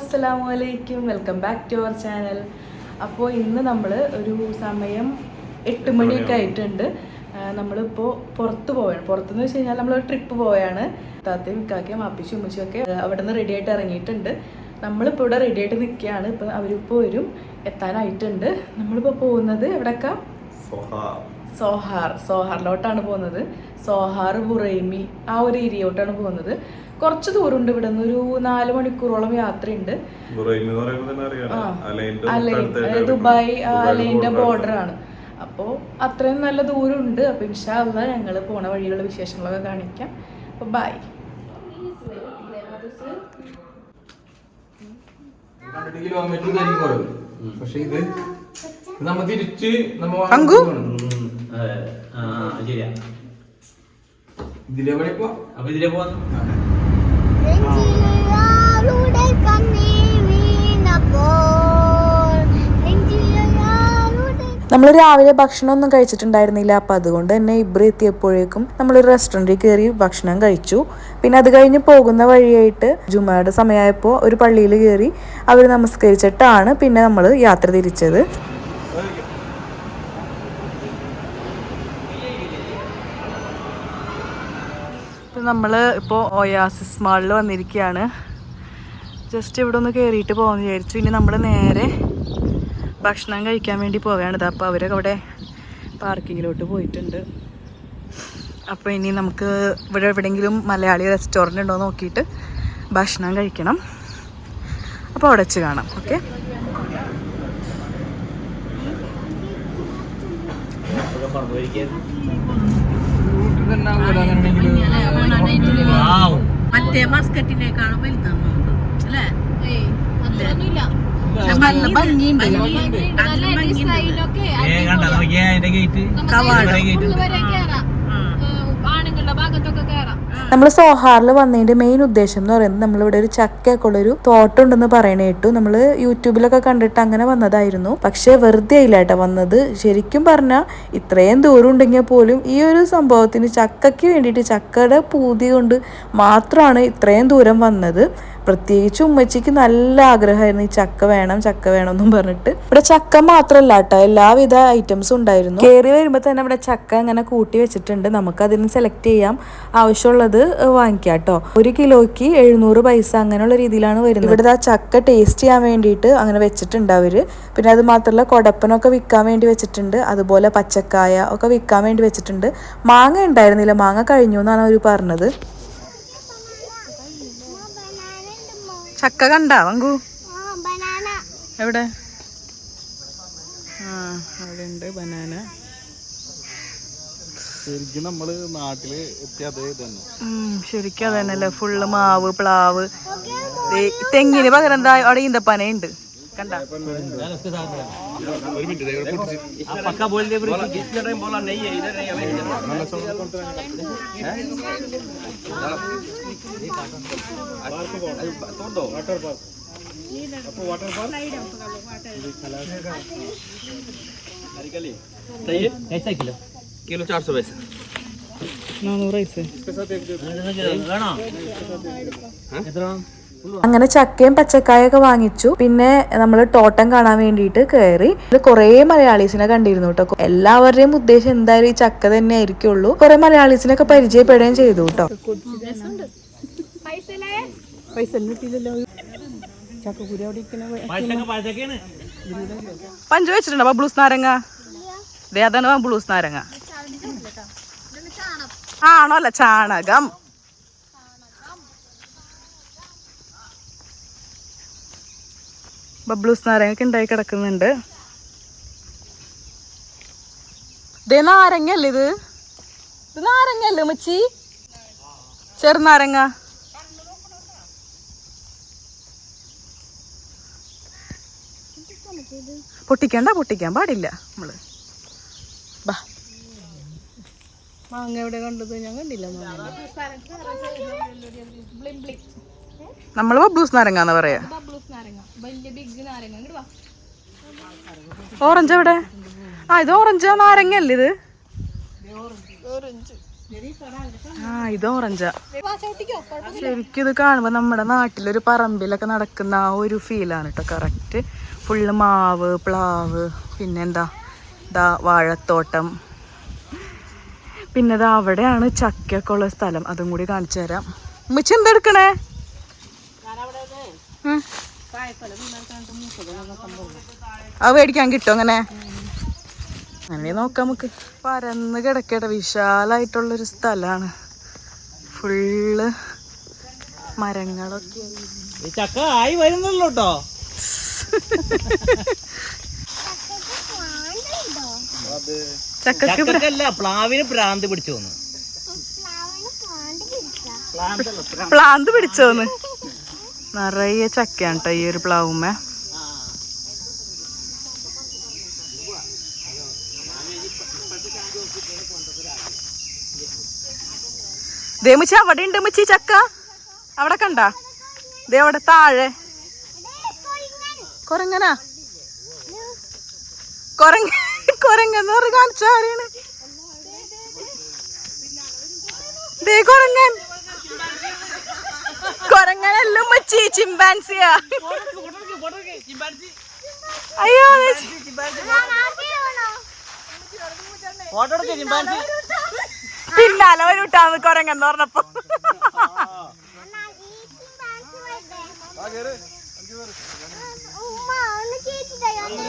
അസ്സലാമു അലൈക്കും welcome back to our channel അപ്പോൾ ഇന്ന് നമ്മൾ ഒരു സമയം എട്ട് മണിയൊക്കെ ആയിട്ടുണ്ട്. നമ്മളിപ്പോൾ പുറത്ത് പോവാണ്. പുറത്തുനിന്ന് വെച്ച് കഴിഞ്ഞാൽ നമ്മളൊരു ട്രിപ്പ് പോയാണ് താത്തയും മിക്കാക്കയും അപ്പിച്ചും ഉമ്മച്ചും ഒക്കെ അവിടെ നിന്ന് റെഡി ആയിട്ട് ഇറങ്ങിയിട്ടുണ്ട്. നമ്മളിപ്പോൾ ഇവിടെ റെഡി ആയിട്ട് നിൽക്കുകയാണ് ഇപ്പോൾ അവരിപ്പോൾ വരും. എത്താനായിട്ടുണ്ട്. നമ്മളിപ്പോൾ പോകുന്നത് എവിടെക്ക? സോഹാർ. സോഹാറിലോട്ടാണ് പോകുന്നത്. സോഹാർ ബുറൈമി ആ ഒരു ഏരിയയോട്ടാണ് പോകുന്നത്. കുറച്ച് ദൂരമുണ്ട് ഇവിടെ നിന്ന് ഒരു നാല് മണിക്കൂറോളം യാത്രയുണ്ട്. ദുബായ് അലൈന്റെ ആണ് അപ്പോൾ അത്രയും നല്ല ദൂരമുണ്ട്. അപ്പോൾ ഇൻഷാല്ല ഞങ്ങൾ പോണ വഴിയുള്ള വിശേഷങ്ങളൊക്കെ കാണിക്കാം. അപ്പോൾ ബൈ പക്ഷെ ഇത് ഇത് നമ്മ തിരിച്ച് നമ്മ അപ്പൊ ഇതിലെ വീണപ്പോൾ. നമ്മൾ രാവിലെ ഭക്ഷണം ഒന്നും കഴിച്ചിട്ടുണ്ടായിരുന്നില്ല. അപ്പം അതുകൊണ്ട് തന്നെ ഇബ്രി എത്തിയപ്പോഴേക്കും നമ്മളൊരു റെസ്റ്റോറന്റിൽ കയറി ഭക്ഷണം കഴിച്ചു. പിന്നെ അത് കഴിഞ്ഞ് പോകുന്ന വഴിയായിട്ട് ജുമയുടെ സമയമായപ്പോൾ ഒരു പള്ളിയിൽ കയറി അവർ നമസ്കരിച്ചിട്ടാണ് പിന്നെ നമ്മൾ യാത്ര തിരിച്ചത് ഇപ്പം നമ്മൾ ഇപ്പോൾ ഒയാസിസ് മാളിൽ വന്നിരിക്കുകയാണ് ജസ്റ്റ് ഇവിടെ ഒന്ന് കയറിയിട്ട് പോകാമെന്ന് വിചാരിച്ചു. ഇനി നമ്മൾ നേരെ ഭക്ഷണം കഴിക്കാൻ വേണ്ടി പോവുകയാണ്. അപ്പോൾ അവരൊക്കെ അവിടെ പാർക്കിങ്ങിലോട്ട് പോയിട്ടുണ്ട്. അപ്പോൾ ഇനി നമുക്ക് ഇവിടെ എവിടെയെങ്കിലും മലയാളി റെസ്റ്റോറന്റ് ഉണ്ടോ നോക്കിയിട്ട് ഭക്ഷണം കഴിക്കണം. അപ്പോൾ അവിടെ വെച്ച് കാണാം. ഓക്കെ അങ്ങനെയാണെങ്കിൽ മറ്റേ മസ്കറ്റിനേക്കാളും വലുതാണ് അല്ലേ? ഭംഗിയുണ്ട് നല്ല ഡിസൈനൊക്കെ ഏ കണ്ട നോക്കിയാ അതിന്റെ ഗേറ്റ് നമുക്ക് വരെ കയറാം ആണുങ്ങളുടെ ഭാഗത്തൊക്കെ കയറാം നമ്മൾ സോഹാറിൽ വന്നതിന്റെ മെയിൻ ഉദ്ദേശം എന്ന് പറയുന്നത് നമ്മളിവിടെ ഒരു ചക്കയൊക്കെ ഉള്ളൊരു തോട്ടം ഉണ്ടെന്ന് പറയണ കേട്ടു. നമ്മൾ യൂട്യൂബിലൊക്കെ കണ്ടിട്ട് അങ്ങനെ വന്നതായിരുന്നു. പക്ഷേ വെറുതെ ആയില്ല കേട്ടോ വന്നത്. ശരിക്കും പറഞ്ഞാൽ ഇത്രയും ദൂരം ഉണ്ടെങ്കിൽ പോലും ഈ ഒരു സംഭവത്തിന് ചക്കയ്ക്ക് വേണ്ടിയിട്ട് ചക്കയുടെ പൂതി കൊണ്ട് മാത്രമാണ് ഇത്രയും ദൂരം വന്നത്. പ്രത്യേകിച്ച് ഉമ്മച്ചിക്ക് നല്ല ആഗ്രഹമായിരുന്നു ഈ ചക്ക വേണം ചക്ക വേണം എന്നും പറഞ്ഞിട്ട്. ഇവിടെ ചക്ക മാത്രമല്ല കേട്ടോ എല്ലാവിധ ഐറ്റംസും ഉണ്ടായിരുന്നു. കയറി വരുമ്പോൾ തന്നെ ഇവിടെ ചക്ക ഇങ്ങനെ കൂട്ടി വെച്ചിട്ടുണ്ട്. നമുക്ക് അതിന് സെലക്ട് ചെയ്യാം. ആവശ്യമുള്ളത് വാങ്ങിക്കാം കേട്ടോ. ഒരു കിലോയ്ക്ക് എഴുന്നൂറ് പൈസ അങ്ങനെയുള്ള രീതിയിലാണ് വരുന്നത്. ഇവിടെ ആ ചക്ക ടേസ്റ്റ് ചെയ്യാൻ വേണ്ടിയിട്ട് അങ്ങനെ വെച്ചിട്ടുണ്ട് അവർ. പിന്നെ അത് മാത്രമല്ല കൊടപ്പനൊക്കെ വിൽക്കാൻ വേണ്ടി വെച്ചിട്ടുണ്ട്. അതുപോലെ പച്ചക്കായ ഒക്കെ വിൽക്കാൻ വേണ്ടി വെച്ചിട്ടുണ്ട്. മാങ്ങ ഉണ്ടായിരുന്നില്ല. മാങ്ങ കഴിഞ്ഞു എന്നാണ് അവർ പറഞ്ഞത്. ചക്ക കണ്ടാ വങ്കു? ബനാന. എവിടെ? ആ അവിടെ ഉണ്ട് ബനാന. ശരിക്കും നമ്മൾ നാട്ടിൽ ശരിക്കും അതന്നെ ഫുള്ള് മാവ് പ്ലാവ്. തെങ്ങിന് പകരം എന്താ അവിടെ ഈന്തപ്പനയുണ്ട്. कंडा। आप पक्का बोल दे बोला कितने टाइम बोला नहीं है इधर नहीं तोड़ दो वाटर पार्क आपको वाटर पार्क लाइट आपका वाटर सही है? कैसा किलो? किलो चार सौ पैसा नानूर इसके साथ एक അങ്ങനെ ചക്കയും പച്ചക്കായൊക്കെ വാങ്ങിച്ചു. പിന്നെ നമ്മൾ തോട്ടം കാണാൻ വേണ്ടിയിട്ട് കയറി ഇത് കുറേ മലയാളീസിനെ കണ്ടിരുന്നു കേട്ടോ എല്ലാവരുടെയും ഉദ്ദേശം എന്തായാലും ഈ ചക്ക തന്നെ ആയിരിക്കുള്ളൂ കുറെ മലയാളീസിനൊക്കെ പരിചയപ്പെടുകയും ചെയ്തു കേട്ടോ പഞ്ചു വെച്ചിട്ടുണ്ടോ ബബ്ലൂസ് നാരങ്ങ? ദേ അതാണ് ബബ്ലൂസ് നാരങ്ങ. ആണോ അല്ല ചാണകം. ബബ്ലൂസ് നാരങ്ങയൊക്കെ ഉണ്ടായി കിടക്കുന്നുണ്ട്. ദേ നാരങ്ങല്ലേ ഇത്? ഇത് നാരങ്ങല്ലേ മച്ചി ചെറുനാരങ്ങ. പൊട്ടിക്കണ്ട പൊട്ടിക്കാൻ പാടില്ല നമ്മൾ. ബാ. മാങ്ങ എവിടെ കണ്ടത്? ഞാൻ കണ്ടില്ല മാങ്ങ. നമ്മൾ ബബ്ലൂസ് പറയാ. നാരങ്ങ. ഇങ്ങോട്ട് വാ. ഓറഞ്ച് എവിടെ? ആ ഇത് ഓറഞ്ച് നാരങ്ങ അല്ലേ ഇത്? ആ ഇത് ഓറഞ്ചാ ശരിക്കും ഇത് കാണുമ്പോ നമ്മുടെ നാട്ടിലൊരു പറമ്പിലൊക്കെ നടക്കുന്ന ആ ഒരു ഫീലാണ് കേട്ടോ കറക്റ്റ് ഫുള്ള് മാവ് പ്ലാവ് പിന്നെന്താ? ദാ വാഴത്തോട്ടം. പിന്നെ ദാ അവിടെയാണ് ചക്കയൊക്കെ ഉള്ള സ്ഥലം. അതും കൂടി കാണിച്ചു തരാം. ഉമ്മച്ചി. അത് മേടിക്കാൻ കിട്ടും അങ്ങനെ. അങ്ങനെ നോക്കാം നമുക്ക്. പരന്ന് കിടക്കട്ടെ. വിശാലായിട്ടുള്ളൊരു സ്ഥലമാണ് ഫുള്ള് മരങ്ങളൊക്കെ. ചക്ക ആയി വരുന്നല്ലോ കേട്ടോ ചക്കക്ക് ചക്കല്ല പ്ലാവിന് പ്രാന്ത് പിടിച്ചു? പ്ലാന്ത് പിടിച്ചോന്ന്. നിറയെ ചക്കയാണ് കേട്ടോ ഈ ഒരു പ്ലാവുമ്മ. ദേ മുച്ചി അവിടെ ഉണ്ട് മുച്ചി ചക്ക. അവിടെ കണ്ട? ദേ അവിടെ താഴെ. കൊരങ്ങനാ? കൊരങ്ങ കൊരങ്ങന്ന് പറഞ്ഞു കാണിച്ച ആരാണ് ദേ കൊരങ്ങൻ. ചിമ്പാൻസിയാ. അയ്യോ പിന്നാലെ ഒരു വിട്ടാന്ന് കൊരങ്ങൻ എന്ന് പറഞ്ഞപ്പോ.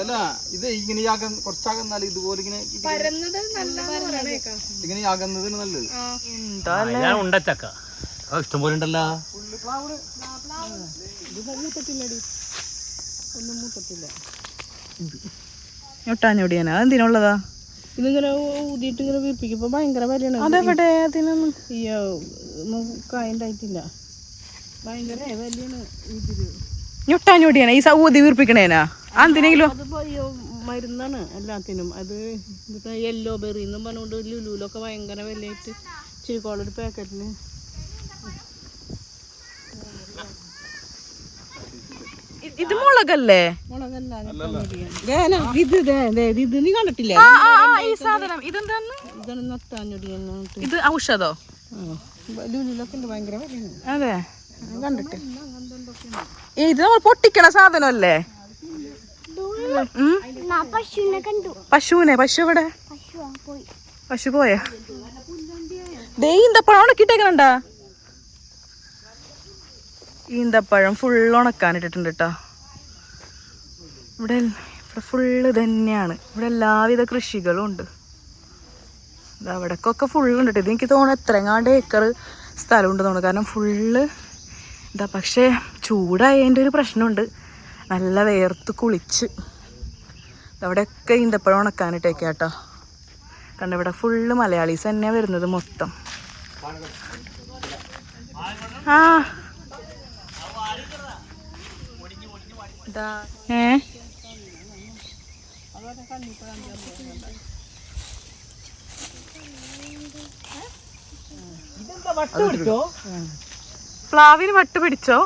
അല്ല ഇത് ഇങ്ങനെ ആകുന്ന കുറച്ചാകുന്നാൽ ഇതുപോലെ ഇങ്ങനെ ഇങ്ങനെ ആകുന്നതിന് നല്ലത്. എന്താ ഞാൻ ഉണ്ട മൂത്തത്തില്ലടി. ഒന്നും മൂത്തത്തില്ല. ഞൊട്ടാഞ്ഞൊടിയാനാ അതെന്തിനുള്ളതാ ഇതിങ്ങനെ ഊതിയിട്ട് ഇങ്ങനെ വീർപ്പിക്കുമ്പോൾ ഭയങ്കര വിലയാണ്. അതെവിടെ? അതിനൊന്നും. അയ്യോ കായുണ്ടായിട്ടില്ല ഭയങ്കര വിലയാണ് ഇതിൽ. ഞൊട്ടാഞ്ഞൊടിയാനാ. ഈ സൗദി വീർപ്പിക്കണേനാ? എന്തിനെങ്കിലും മരുന്നാണ് എല്ലാത്തിനും. അത് യെല്ലോ ബെറി എന്നും പറഞ്ഞുകൊണ്ട് ലുലുലൊക്കെ ഭയങ്കര വിലയായിട്ട് ചിരിക്കോളൊരു പാക്കറ്റിന് ഇത് മുളകല്ലേ? മുളകല്ല ഇത് നീ കണ്ടിട്ടില്ലേ? ഈ സാധനം. ഇതെന്താന്ന് ഇതാണ് നത്താഞ്ഞൊടിയെന്ന് ഇത് ഔഷധോ? അതെ. കണ്ടിട്ട്. ഇത് നമ്മൾ പൊട്ടിക്കണ സാധനമല്ലേ? പശുവിനെ പശു എവിടെ? പശു പോയി. പശു പോയാ? ദേ ഈന്തപ്പഴം ഉണക്കിട്ടേക്കണണ്ട ഈന്തപ്പഴം ഫുൾ ഉണക്കാനിട്ടിട്ടുണ്ട് കേട്ടോ ഇവിടെ ഇവിടെ ഫുള്ള് തന്നെയാണ് ഇവിടെ എല്ലാവിധ കൃഷികളും ഉണ്ട്. അവിടേക്കൊക്കെ ഫുള്ള് ഉണ്ട് ഇതെനിക്ക് തോന്നുന്നു എത്രങ്ങാണ്ട് ഏക്കർ സ്ഥലമുണ്ട് തോന്നുന്നു. കാരണം ഫുള്ള് ഇതാ പക്ഷേ ചൂടായതിന്റെ ഒരു പ്രശ്നമുണ്ട്. നല്ല വേർത്ത് കുളിച്ച്. അവിടെയൊക്കെ ഈന്തപ്പഴം ഉണക്കാനിട്ടേക്കാ കേട്ടോ. കണ്ട ഇവിടെ ഫുള്ള് മലയാളീസ് തന്നെയാണ് വരുന്നത് മൊത്തം. ആ. പ്ലാവിന് വട്ട് പിടിച്ചോ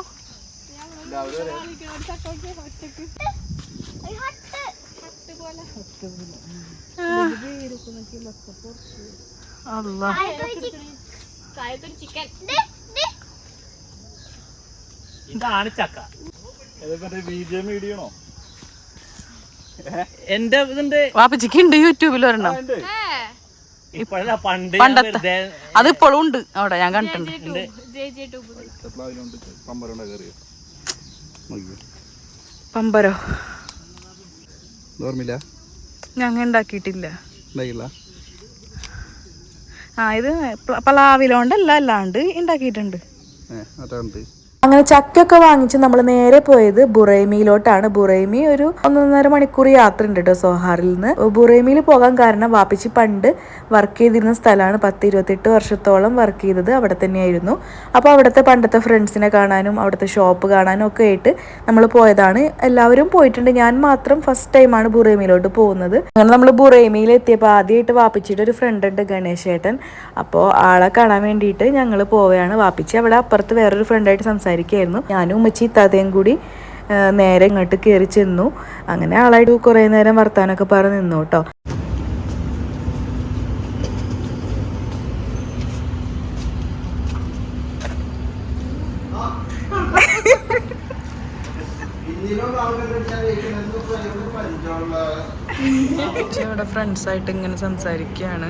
അല്ല ചിക്കൻ ഇതാണ് ചക്ക. വീഡിയോ മീഡിയണോ എന്റെ ഇതിന്റെ വാപ്പച്ചിക്ക് ഉണ്ട് യൂട്യൂബിൽ ഒരെണ്ണം. ഇപ്പോഴല്ല പണ്ട് പണ്ടത്തെ. വെറുതെ അതിപ്പോഴും ഉണ്ട്. അവിടെ ഞാൻ കണ്ടിട്ടുണ്ട്. പമ്പരണ്ട കയറിയോ? നോക്കിയോ പമ്പരോ? ഓർമ്മയില്ല? ഞങ്ങ ഉണ്ടാക്കിയിട്ടില്ല. ഉണ്ടായില്ല? ആ ഇത് പ്ല- പ്ലാവിലോണ്ടല്ല അല്ലാണ്ട് ഉണ്ടാക്കിയിട്ടുണ്ട്. ഏ അതാണ് അങ്ങനെ ചക്കയൊക്കെ വാങ്ങിച്ച് നമ്മൾ നേരെ പോയത് ബുറൈമിയിലോട്ടാണ്. ബുറൈമി ഒരു ഒന്നൊന്നര മണിക്കൂർ യാത്ര ഉണ്ട് കേട്ടോ സോഹാറിൽ നിന്ന്. ബുറൈമിയിൽ പോകാൻ കാരണം വാപ്പിച്ചി പണ്ട് വർക്ക് ചെയ്തിരുന്ന സ്ഥലമാണ്. പത്ത് ഇരുപത്തെട്ട് വർഷത്തോളം വർക്ക് ചെയ്തത് അവിടെ തന്നെയായിരുന്നു. അപ്പോൾ അവിടുത്തെ പണ്ടത്തെ ഫ്രണ്ട്സിനെ കാണാനും അവിടുത്തെ ഷോപ്പ് കാണാനും ഒക്കെ ആയിട്ട് നമ്മൾ പോയതാണ്. എല്ലാവരും പോയിട്ടുണ്ട്. ഞാൻ മാത്രം ഫസ്റ്റ് ടൈമാണ് ബുറൈമിയിലോട്ട് പോകുന്നത്. അങ്ങനെ നമ്മൾ ബുറൈമിയിൽ എത്തിയപ്പോൾ ആദ്യമായിട്ട് വാപ്പിച്ചിയുടെ ഒരു ഫ്രണ്ട് ഉണ്ട് ഗണേശേട്ടൻ. അപ്പോൾ ആളെ കാണാൻ വേണ്ടിയിട്ട് ഞങ്ങൾ പോവുകയാണ്. വാപ്പിച്ചി അവിടെ അപ്പുറത്ത് വേറൊരു ഫ്രണ്ടായിട്ട് സംസാരിക്കുകയായിരുന്നു. ഞാനും ഉമ്മച്ചി തതയും കൂടി നേരെ ഇങ്ങോട്ട് കയറി ചെന്നു. അങ്ങനെ ആളായിട്ട് കുറെ നേരം വർത്താനൊക്കെ പറഞ്ഞു നിന്നു കേട്ടോ. ഫ്രണ്ട്സായിട്ട് ഇങ്ങനെ സംസാരിക്കുകയാണ്.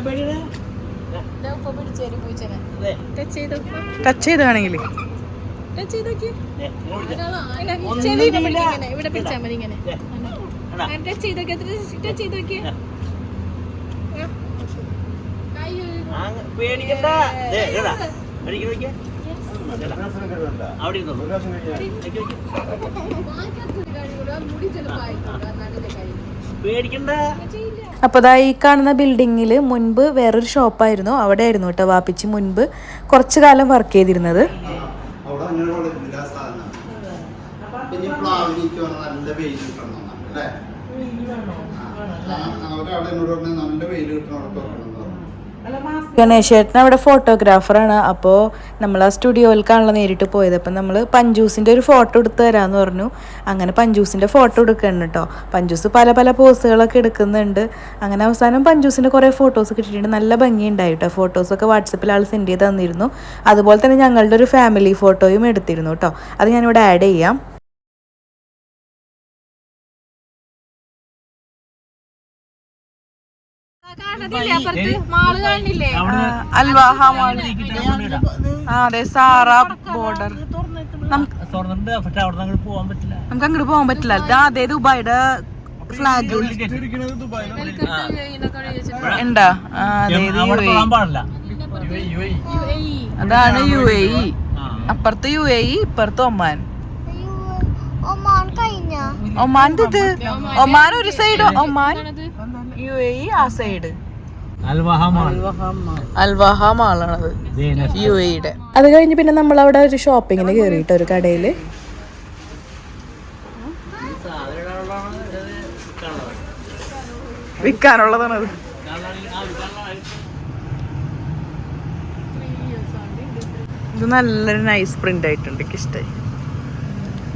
പേടിയുടെ? അതെ. ടച്ച് ചെയ്താണെങ്കിൽ ഇവിടെ പിടിച്ചാൽ മതി ഇങ്ങനെ. ടച്ച് ചെയ്തൊക്കെ ടച്ച് ചെയ്തൊക്കെ. പേടിക്കണ്ട. അവിടെ. പേടിക്കണ്ട. അപ്പോൾ ദാ ഈ കാണുന്ന ബിൽഡിങ്ങിൽ മുൻപ് വേറൊരു ഷോപ്പായിരുന്നു. അവിടെ ആയിരുന്നു കേട്ടോ വാപ്പിച്ച് മുൻപ് കുറച്ചു കാലം വർക്ക് ചെയ്തിരുന്നത്. നല്ല വെയിൽ കിട്ടണം ഗണേശേട്ടൻ അവിടെ ഫോട്ടോഗ്രാഫറാണ്. അപ്പോൾ നമ്മൾ ആ സ്റ്റുഡിയോയിലേക്കാണല്ലോ നേരിട്ട് പോയത്. അപ്പം നമ്മൾ പഞ്ചൂസിന്റെ ഒരു ഫോട്ടോ എടുത്ത് തരാമെന്ന് പറഞ്ഞു. അങ്ങനെ പഞ്ചൂസിന്റെ ഫോട്ടോ എടുക്കണം കേട്ടോ. പഞ്ചൂസ് പല പല പോസുകളൊക്കെ എടുക്കുന്നുണ്ട്. അങ്ങനെ അവസാനം പഞ്ചൂസിന്റെ കുറേ ഫോട്ടോസ് കിട്ടിയിട്ടുണ്ട്. നല്ല ഭംഗിയുണ്ടായി കേട്ടോ. ഫോട്ടോസൊക്കെ വാട്സപ്പിൽ ആൾ സെൻഡ് ചെയ്ത് തന്നിരുന്നു. അതുപോലെ തന്നെ ഞങ്ങളുടെ ഒരു ഫാമിലി ഫോട്ടോയും എടുത്തിരുന്നു കേട്ടോ. അത് ഞാനിവിടെ ആഡ് ചെയ്യാം. അൽവാഹ ആ അതെ സാറ ബോർഡർ. നമുക്ക് അങ്ങോട്ട് പോകാൻ പറ്റില്ല. അതേ ദുബായിയുടെ ഫ്ലാഗ് ഉണ്ടാ അതാണ് യു എ ഇ. അപ്പുറത്ത് യു എ ഇ ഇപ്പുറത്ത് ഒമാൻ. ഒമാൻ ഇത്. ഒമാൻ ഒരു side. Oman U A E ആ സൈഡ്. അൽവാഹ മാളാണത് യു എയുടെ അത് കഴിഞ്ഞ് പിന്നെ നമ്മൾ അവിടെ ഒരു ഷോപ്പിങ്ങിന് കയറിയിട്ട് ഒരു കടയിൽ. വിൽക്കാനുള്ളതാണത് ഇത് നല്ലൊരു നൈസ് പ്രിന്റ് ആയിട്ടുണ്ട് എനിക്ക് ഇഷ്ടമായി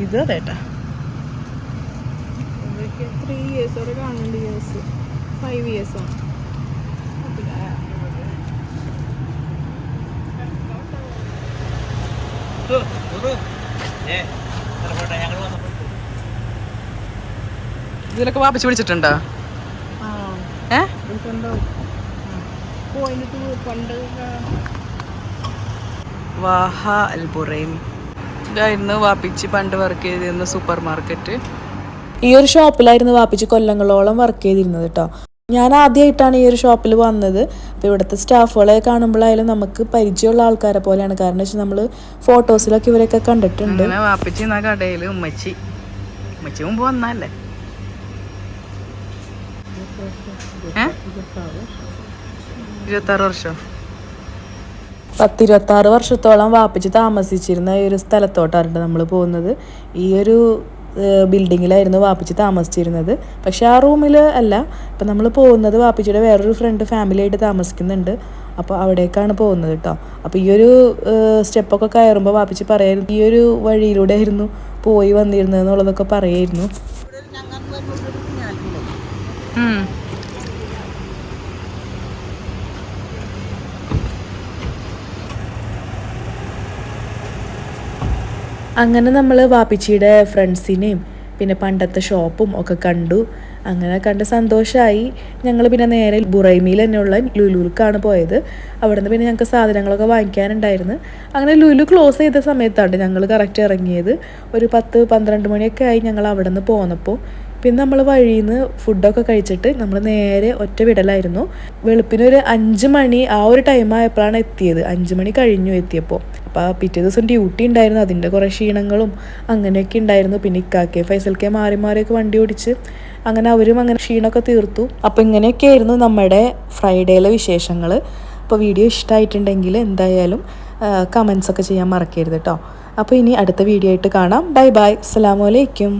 ഇത് അതേട്ടാ ത്രീ ഇയേഴ്സ് അവിടെ കാണുന്നുണ്ട് ഇയേഴ്സ് ഫൈവ് ഇയേഴ്സോ ഞങ്ങൾ വന്നപ്പോൾ ഇതിലൊക്കെ വാപ്പിച്ച് പിടിച്ചിട്ടുണ്ടോ? ഏ? വാഹ അൽബുറൈം ഇതായിരുന്നു വാപ്പിച്ച് പണ്ട് വർക്ക് ചെയ്തിരുന്ന സൂപ്പർ മാർക്കറ്റ് ഈ ഒരു ഷോപ്പിലായിരുന്നു വാപ്പിച്ച് കൊല്ലങ്ങളോളം വർക്ക് ചെയ്തിരുന്നത് കേട്ടോ ഞാൻ ആദ്യമായിട്ടാണ് ഈ ഒരു ഷോപ്പിൽ വന്നത്. അപ്പോൾ ഇവിടുത്തെ സ്റ്റാഫുകളെ കാണുമ്പോഴായാലും നമുക്ക് പരിചയമുള്ള ആൾക്കാരെ പോലെയാണ്. കാരണം വെച്ചാൽ നമ്മൾ ഫോട്ടോസിലൊക്കെ ഇവരൊക്കെ കണ്ടിട്ടുണ്ട്. വാപ്പച്ചി എന്ന കടയിൽ ഉമ്മച്ചി. ഉമ്മച്ചി മുമ്പ് വന്നല്ലേ ഇരുപത്താറ് വർഷം. പത്തിരുപത്തി ആറ് വർഷത്തോളം വാപ്പിച്ച് താമസിച്ചിരുന്ന ഈ ഒരു സ്ഥലത്തോട്ടാണ് നമ്മൾ പോകുന്നത്. ഈ ഒരു ബിൽഡിങ്ങിലായിരുന്നു വാപ്പിച്ച് താമസിച്ചിരുന്നത്. പക്ഷേ ആ റൂമിൽ അല്ല. ഇപ്പം നമ്മൾ പോകുന്നത് വാപ്പിച്ചിയുടെ വേറൊരു ഫ്രണ്ട് ഫാമിലി ആയിട്ട് താമസിക്കുന്നുണ്ട്. അപ്പോൾ അവിടേക്കാണ് പോകുന്നത് കേട്ടോ. അപ്പോൾ ഈ ഒരു സ്റ്റെപ്പൊക്കെ കയറുമ്പോൾ വാപ്പിച്ച് പറയായിരുന്നു ഈ ഒരു വഴിയിലൂടെ ആയിരുന്നു പോയി വന്നിരുന്നത് എന്നുള്ളതൊക്കെ പറയായിരുന്നു അങ്ങനെ നമ്മൾ വാപ്പിച്ചിയുടെ ഫ്രണ്ട്സിനെയും പിന്നെ പണ്ടത്തെ ഷോപ്പും ഒക്കെ കണ്ടു. അങ്ങനെ കണ്ട് സന്തോഷമായി ഞങ്ങൾ പിന്നെ നേരെ ബുറൈമിയിൽ തന്നെയുള്ള ലുലുക്കാണ് പോയത്. അവിടുന്ന് പിന്നെ ഞങ്ങൾക്ക് സാധനങ്ങളൊക്കെ വാങ്ങിക്കാനുണ്ടായിരുന്നു. അങ്ങനെ ലുലു ക്ലോസ് ചെയ്ത സമയത്താണ് ഞങ്ങൾ കറക്റ്റ് ഇറങ്ങിയത്. ഒരു പത്ത് പന്ത്രണ്ട് മണിയൊക്കെ ആയി ഞങ്ങൾ അവിടെ നിന്ന് പോന്നപ്പോൾ പിന്നെ നമ്മൾ വഴിയിൽ നിന്ന് ഫുഡൊക്കെ കഴിച്ചിട്ട് നമ്മൾ നേരെ ഒറ്റ വിടലായിരുന്നു. വെളുപ്പിനൊരു അഞ്ച് മണി ആ ഒരു ടൈം ആയപ്പോഴാണ് എത്തിയത്. അഞ്ച് മണി കഴിഞ്ഞു എത്തിയപ്പോൾ അപ്പോൾ പിറ്റേ ദിവസം ഡ്യൂട്ടി ഉണ്ടായിരുന്നു അതിന്റെ കുറേ ക്ഷീണങ്ങളും അങ്ങനെയൊക്കെ ഉണ്ടായിരുന്നു പിന്നെ ഇക്കാക്കെ ഫൈസൽക്കെ മാറി മാറിയൊക്കെ വണ്ടി ഓടിച്ച് അങ്ങനെ അവരും അങ്ങനെ ക്ഷീണമൊക്കെ തീർത്തു. അപ്പോൾ ഇങ്ങനെയൊക്കെ ആയിരുന്നു നമ്മുടെ ഫ്രൈഡേയിലെ വിശേഷങ്ങൾ അപ്പോൾ വീഡിയോ ഇഷ്ടമായിട്ടുണ്ടെങ്കിൽ എന്തായാലും കമൻസ് ഒക്കെ ചെയ്യാൻ മറക്കരുത് കേട്ടോ അപ്പോൾ ഇനി അടുത്ത വീഡിയോ ആയിട്ട് കാണാം. Bye bye. അസ്സലാമു അലൈക്കും.